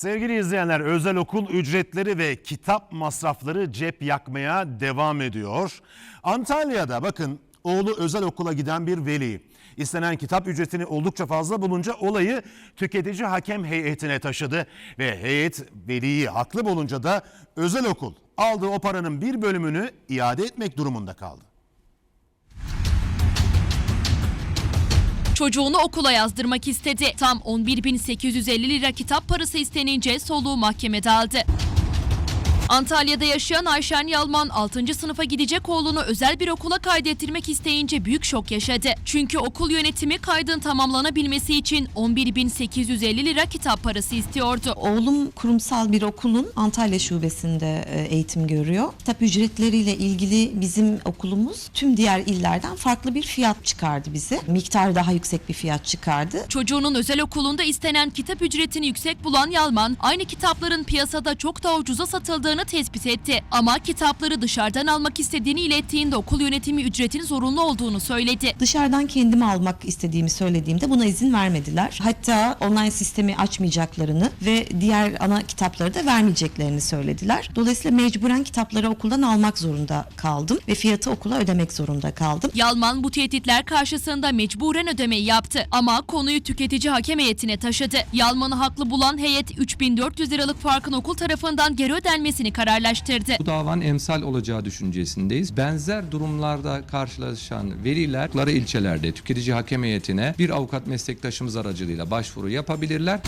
Sevgili izleyenler özel okul ücretleri ve kitap masrafları cep yakmaya devam ediyor. Antalya'da bakın oğlu özel okula giden bir veli istenen kitap ücretini oldukça fazla bulunca olayı tüketici hakem heyetine taşıdı. Ve heyet veliyi haklı bulunca da özel okul aldığı o paranın bir bölümünü iade etmek durumunda kaldı. Çocuğunu okula yazdırmak istedi. Tam 11.850 lira kitap parası istenince soluğu mahkemede aldı. Antalya'da yaşayan Ayşen Yalman 6. sınıfa gidecek oğlunu özel bir okula kaydettirmek isteyince büyük şok yaşadı. Çünkü okul yönetimi kaydın tamamlanabilmesi için 11.850 lira kitap parası istiyordu. Oğlum kurumsal bir okulun Antalya şubesinde e, eğitim görüyor. Kitap ücretleriyle ilgili bizim okulumuz tüm diğer illerden farklı bir fiyat çıkardı bize. Miktar daha yüksek bir fiyat çıkardı. Çocuğunun özel okulunda istenen kitap ücretini yüksek bulan Yalman, aynı kitapların piyasada çok daha ucuza satıldığını tespit etti. Ama kitapları dışarıdan almak istediğini ilettiğinde okul yönetimi ücretin zorunlu olduğunu söyledi. Dışarıdan kendim almak istediğimi söylediğimde buna izin vermediler. Hatta online sistemi açmayacaklarını ve diğer ana kitapları da vermeyeceklerini söylediler. Dolayısıyla mecburen kitapları okuldan almak zorunda kaldım ve fiyatı okula ödemek zorunda kaldım. Yalman bu tehditler karşısında mecburen ödemeyi yaptı. Ama konuyu tüketici hakem heyetine taşıdı. Yalman'ı haklı bulan heyet 3400 liralık farkın okul tarafından geri ödenmesini kararlaştırdı. Bu davanın emsal olacağı düşüncesindeyiz. Benzer durumlarda karşılaşan veliler, ilçelerde tüketici hakem heyetine bir avukat meslektaşımız aracılığıyla başvuru yapabilirler.